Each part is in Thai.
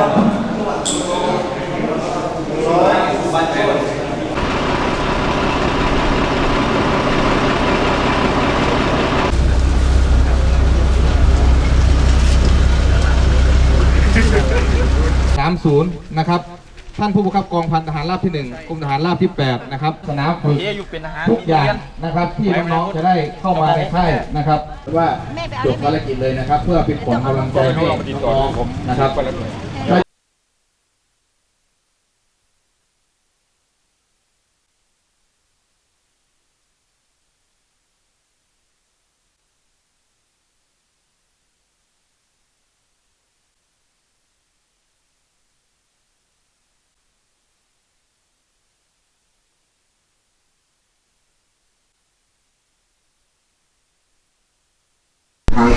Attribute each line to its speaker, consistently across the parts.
Speaker 1: 30นะครับท่านผู้บังคับกองพันทหารราบที่1กรมทหารราบที่8นะครับสนามฝึก
Speaker 2: เอ๊ะอยู่เป็นทหาร
Speaker 1: ทุกอย่างนะครับ ที่น้องๆจะได้เข้ามาในค่ายนะครับ ว่าจบภารกิจเลยนะครับ เพื่อเป็นขวัญกำลังใจให้น้องๆนะครับ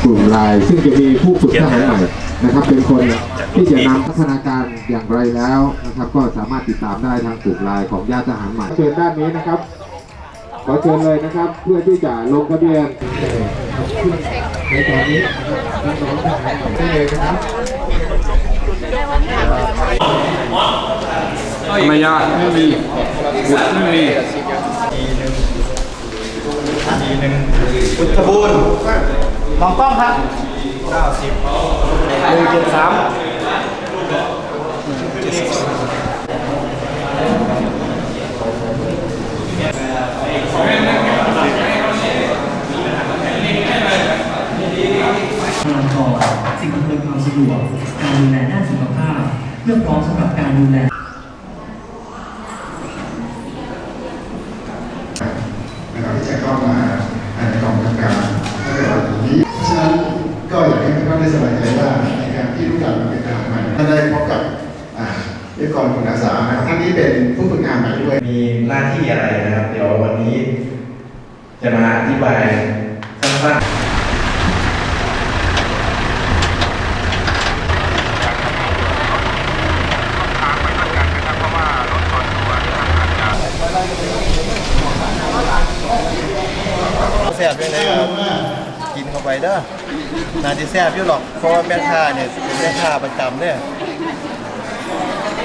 Speaker 3: กลุ่มไลน์ซึ่งจะมีผู้ฝึกทหารใหม่นะครับเป็นคนที่จะนำพัฒนาการอย่างไรแล้วนะครับ ก็สามารถติดตามได้ทางกลุ่มไลน์ของญาติทหารใหม่เชิญด้านนี้นะครับ ขอเชิญเลยนะครับ เพื่อที่จะลงทะเบียนในตอนนี้น้องๆทหารใหม่ได้เลยนะครับ
Speaker 4: ไม่ยากไม่มีบุตรไม่มี
Speaker 2: พุทธบูรณ์ มองกล้องครับเก้าสิบหนึ่งเจ็ดสาม
Speaker 5: พลังก่อนสิ่งอำนวยความสะดวกการดูแลด้านสุขภาพเพื่อพร้อมสำหรับการดูแล
Speaker 6: นะครับที่จะเข้ามาในกองบัญชาการในระดับนี้เพราะฉะนั้นก็อยากให้ทุกท่านได้สบายใจว่าในการที่รู้จักมาเป็นทหารใหม่ท่านได้พบกับอ่าเรียกกองคุณอาสานะครับ ท่านนี้เป็นผู้ฝึกงานใหม่ด้วย
Speaker 7: มีหน้าที่อะไรนะครับ เดี๋ยววันนี้ จะมาอธิบายสั้นๆ
Speaker 2: แซ่บยังไงครับกินเข้าไปเด้อนาที่แซ่บอยู่หรอกเพราะว่าแม่ค้าเนี่ยเป็นแม่ค้าประจำเนี่ย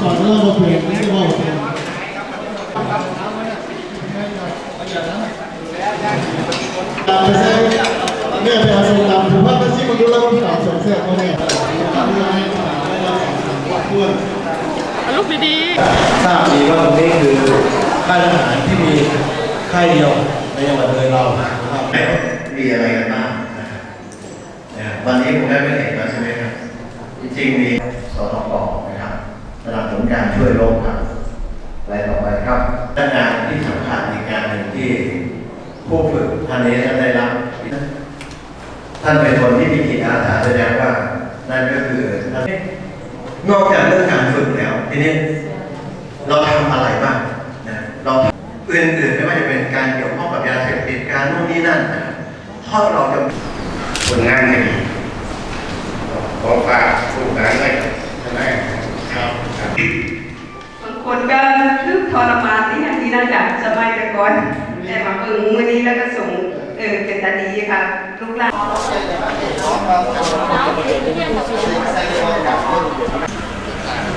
Speaker 6: ก่อนเริ่มมาเปลี่ยนไม่ใช่ว่าเปลี่ยนตามไปเส้นเนี่ยไปเอาส่งตามถือว่าเป็นสิ่งมันดูแล้วมันต่างส่งเสียเขาเนี่ยทำยังไงให้เราสั่งควร
Speaker 8: ลูกดีๆ
Speaker 7: ทราบดีว่าตรงนี้คือค่ายทหารที่มีค่ายเดียวในจังหวัดเลยเรานะครับ
Speaker 6: มีอะไรกันบ้างนะครับเนี่ยวันนี้ผมได้ไม่เห็นแล้วใช่ไหมครับจริงๆมีสตกนะครับสนับสนุน การช่วยโรคครับอะไรต่อไปครับด้านงานที่สำคัญอีกงานหนึ่งที่ผู้ฝึกท่านนี้ท่านได้รับ ท่านเป็นคนที่มีจิตอาสาแสดงว่า นั่นก็คือท่านอกจากเรื่องการฝึกแล้วทีนี้เราทำอะไรบ้างนะเราอื่นๆไม่ว่าจะเป็นการเกี่ยวข้องกับยาเสพติดการนู่นนี่นั่นนะเพราะเราจะผลงานไม่ดีขอฝากผู้การไว้ใช่ครับ
Speaker 8: บางคนก็คือท รมานที่ทันทีน่าจะสบายแต่ก่อนแต่มาเพิ่งมื้อนี้แล้วก็ส่งเออเป็นตาดีค่ะลูกหลาน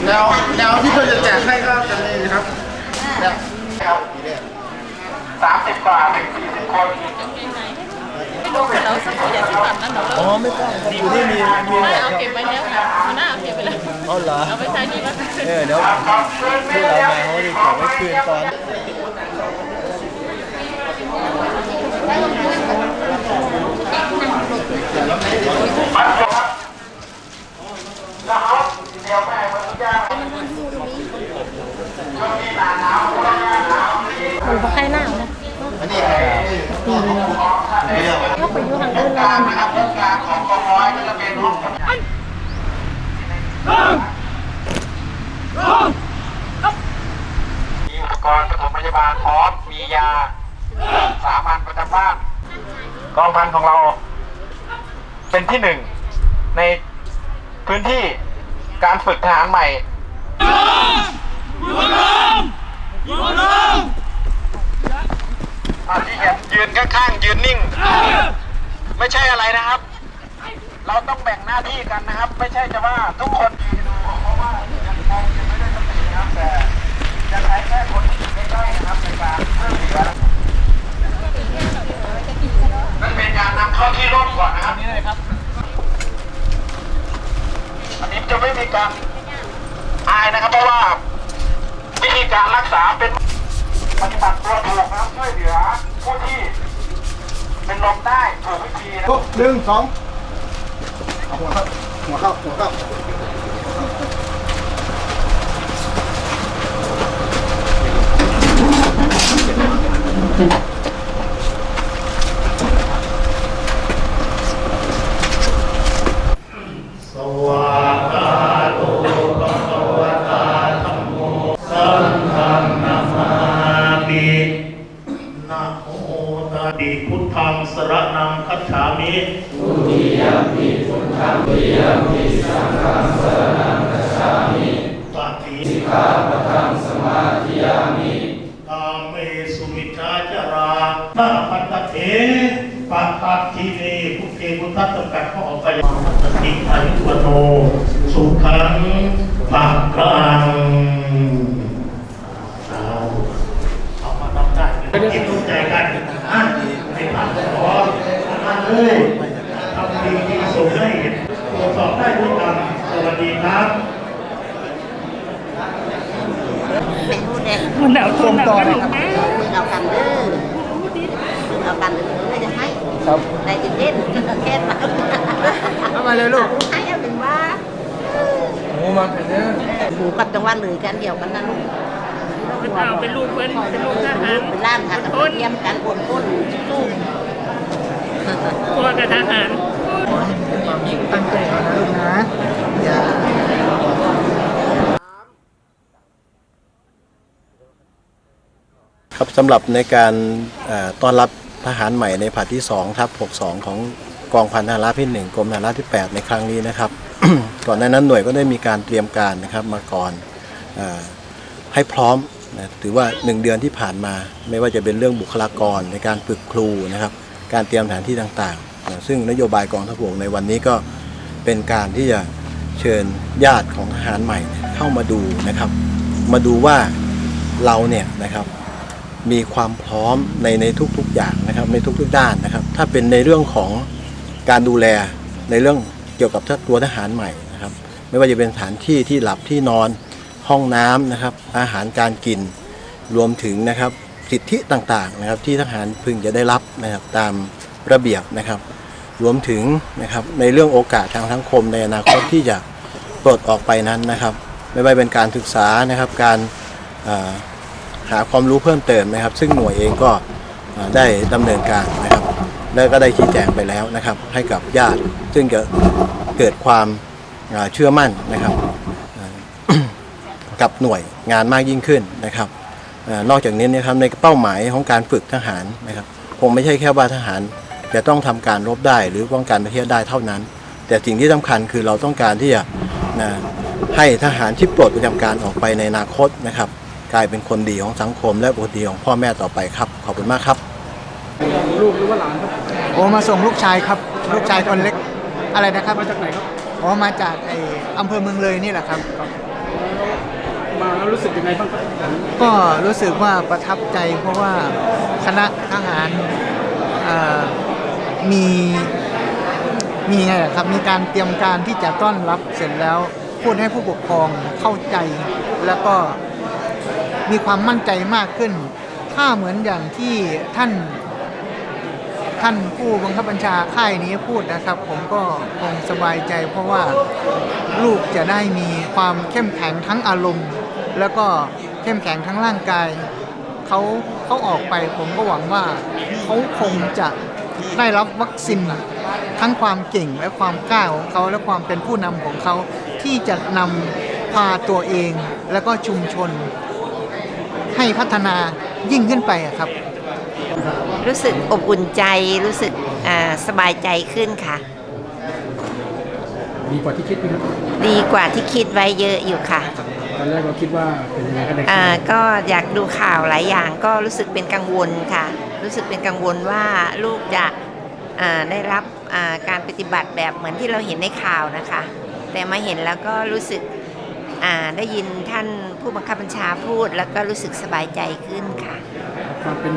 Speaker 2: แล้วแล้วที่เขาจะแจกให้ก็จะมีครับเนี่ยสามสิบกว่าถึงสี่สิบคน
Speaker 9: เราสักอย่างที่ตัดนั้นเดี๋ยวเรา
Speaker 2: อ๋อไม่ต้องอยู่นี่มีมี
Speaker 9: ไม่เอาเก็บไปแล้วนะหัวหน้าเอาเก็บไปแล้ว
Speaker 2: เอาเหรอ
Speaker 9: เอาไปใช้นี่ก็
Speaker 2: เออเดี๋ยวที่เรามาเขาจะเก็บไว้คืนตอนอันนี้ใครเขาไปอยู่ทางอื่นแล้ว ยาบาลพร้อมมียา สามัญประจำบ้านกองพันของเรา เป็นที่หนึ่งในพื้นที่การฝึกทหารใหม่อ่าที่เห็นยืนข้างๆยืนนิ่ง ไม่ใช่อะไรนะครับ เราต้องแบ่งหน้าที่กันนะครับ ไม่ใช่จะว่าทุกคนยืนดูเพราะว่ายังมองยังไม่ได้สตินะครับแต่จะใช้แค่คนที่อยู่ใกล้ๆ นั่นเป็นการนำเข้าที่ร่มก่อนนะครับนี่เลยครับ อันนี้จะไม่มีการอายนะครับ เพราะว่าวิธีการรักษาเป็นปฏิบัติตัวถูกนะครับช่วยเหลือผู้ที่เป็นลมได้ถูกวิธีนะ
Speaker 6: หนึ่งสองหัวเข้าหัวเข้าหัวเข้า
Speaker 10: สวากาโตภะคะวะตาธัมโมสังฆังนามามินะโมตัสสะ พุทธังสรณังคัจฉามิทุติยมปิพุทธังทุติยมปิสังฆังสรณังคัจฉามิปฏิสิกขาปะทังสมาธิยามิกาเมสุมิจฉาจารานาพัตตะเถ ปัตตทีเนพุเทพุทธัสสะกัดเข้าออกไปสติอายุวโน สุขังปักกังเอาเอามาทำได้เป็นที่รู้ใจกันอะให้ผ่านขอมาเลยทำดีที่ส่งให้ตรวจสอบได้ด้วยกันสวัสดีครับ
Speaker 11: มันเอาคนต่อนะครับ
Speaker 12: เอากันเด้อเอากันเด้อ ไม่จะให้ได้จิตเด่นแค่มาเอามาเลยลูกให้เอาเป็นว่าหมูมาเป็นเด้อหมูกับจังหวัดเลยกันเดียวกันนะลูก
Speaker 11: เอาเป็นลูกเพื่อนเป็นลูกทหาร
Speaker 12: เป็นล้านค่ะกับเทียมกันปนก้นสู้
Speaker 11: ตัวกับทหาร
Speaker 12: ตั้งใจเอานะลูกนะอย่า
Speaker 6: ครับสำหรับในการเอ่อต้อนรับ ทหารใหม่ในผลัดที่2ทับ62 ของกองพันทหารราบที่1กรมทหารราบที่ 8 ในครั้งนี้นะครับ ก่อนหน้านั้นหน่วยก็ได้มีการเตรียมการนะครับมาก่อนอให้พร้อมนะถือว่า 1 เดือนที่ผ่านมา ไม่ว่าจะเป็นเรื่องบุคลากรในการฝึกครูนะครับ การเตรียมสถานที่ต่างๆนะซึ่งนโยบายกองทัพบกในวันนี้ก็เป็นการที่จะเชิญญาติของทหารใหม่เข้ามาดูนะครับ มาดูว่าเราเนี่ยนะครับ มีความพร้อมในในทุกๆอย่างนะครับในทุกๆด้านนะครับ ถ้าเป็นในเรื่องของการดูแลในเรื่องเกี่ยวกับตัวทหารใหม่นะครับ ไม่ว่าจะเป็นสถานที่ที่หลับที่นอนห้องน้ำนะครับ อาหารการกินรวมถึงนะครับสิทธิต่างๆนะครับ ที่ทหารพึงจะได้รับนะครับตามระเบียบนะครับ รวมถึงนะครับในเรื่องโอกาสทางสังคมในอนาคตที่จะปลดออกไปนั้นนะครับ ไม่ว่าเป็นการศึกษานะครับการ หาความรู้เพิ่มเติมนะครับ ซึ่งหน่วยเองก็ได้ดำเนินการนะครับ แล้วก็ได้ชี้แจงไปแล้วนะครับ ให้กับญาติซึ่งจะเกิดความเชื่อมั่นนะครับกับหน่วยงานมากยิ่งขึ้นนะครับนอกจากนี้นะครับในเป้าหมายของการฝึกทหารนะครับ คงไม่ใช่แค่ว่าทหารจะต้องทำการรบได้หรือป้องกันประเทศได้เท่านั้น แต่สิ่งที่สำคัญคือเราต้องการที่จะนะให้ทหารที่ปลดประจำการออกไปในอนาคตนะครับ กลายเป็นคนดีของสังคม และคนดีของพ่อแม่ต่อไปครับ ขอบคุณมากครับ
Speaker 12: โอ้มาส่งลูกชายครับ ลูกชายคนเล็กอะไรนะครับมาจากไหนครับอ๋อมาจากไออำเภอเมืองเลยนี่แหละครับ
Speaker 13: มาแล้วรู้สึกยังไงบ้างครับ
Speaker 12: ก็รู้สึกว่าประทับใจเพราะว่าคณะทหารเอ่อมีมีไงอะครับ มีการเตรียมการที่จะต้อนรับเสร็จแล้วพูดให้ผู้ปกครองเข้าใจแล้วก็ มีความมั่นใจมากขึ้น ถ้าเหมือนอย่างที่ท่านท่านผู้บังคับบัญชาค่ายนี้พูดนะครับ ผมก็คงสบายใจ เพราะว่าลูกจะได้มีความเข้มแข็งทั้งอารมณ์ แล้วก็เข้มแข็งทั้งร่างกายเขาเขาออกไปผมก็หวังว่าเขาคงจะได้รับวัคซีนทั้งความเก่งและความกล้าของเขาและความเป็นผู้นำของเขาที่จะนำพาตัวเองและก็ชุมชน ให้พัฒนายิ่งขึ้นไปอะครับ
Speaker 14: รู้สึกอบอุ่นใจรู้สึกอ่าสบายใจขึ้นค่ะ
Speaker 13: ดีกว่าที่คิดไหมครับ
Speaker 14: ดีกว่าที่คิดไว้เยอะอยู่ค่ะ
Speaker 13: ตอนแรกเราคิดว่าเป็นยังไงก็ได้
Speaker 14: อ่าก็อยากดูข่าวหลายอย่างก็รู้สึกเป็นกังวลค่ะ รู้สึกเป็นกังวลว่าลูกจะอ่าได้รับอ่าการปฏิบัติแบบเหมือนที่เราเห็นในข่าวนะคะ แต่มาเห็นแล้วก็รู้สึกอ่า ได้ยินท่านผู้บังคับบัญชาพูด แล้วก็รู้สึกสบายใจขึ้นค่ะ
Speaker 13: ความเป็น